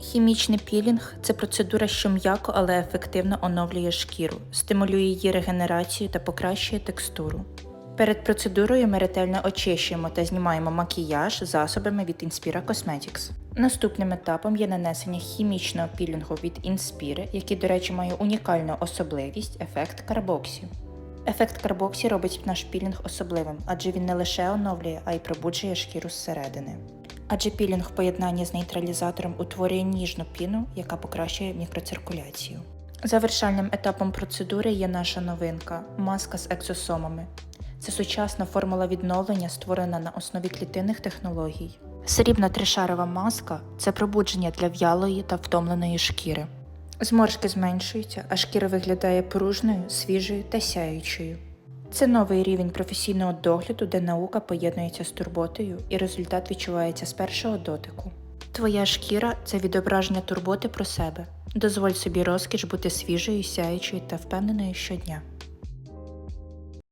Хімічний пілінг це процедура, що м'яко, але ефективно оновлює шкіру, стимулює її регенерацію та покращує текстуру. Перед процедурою ми ретельно очищуємо та знімаємо макіяж засобами від Inspira Cosmetics. Наступним етапом є нанесення хімічного пілінгу від Inspira, який, до речі, має унікальну особливість ефект карбоксі. Ефект карбоксі робить наш пілінг особливим, адже він не лише оновлює, а й пробуджує шкіру зсередини. Адже пілінг в поєднанні з нейтралізатором утворює ніжну піну, яка покращує мікроциркуляцію. Завершальним етапом процедури є наша новинка маска з екзосомами. Це сучасна формула відновлення, створена на основі клітинних технологій. Срібна тришарова маска це пробудження для в'ялої та втомленої шкіри. Зморшки зменшуються, а шкіра виглядає пружною, свіжою та сяючою. Це новий рівень професійного догляду, де наука поєднується з турботою, і результат відчувається з першого дотику. Твоя шкіра це відображення турботи про себе. Дозволь собі розкіш бути свіжою, сяючою та впевненою щодня.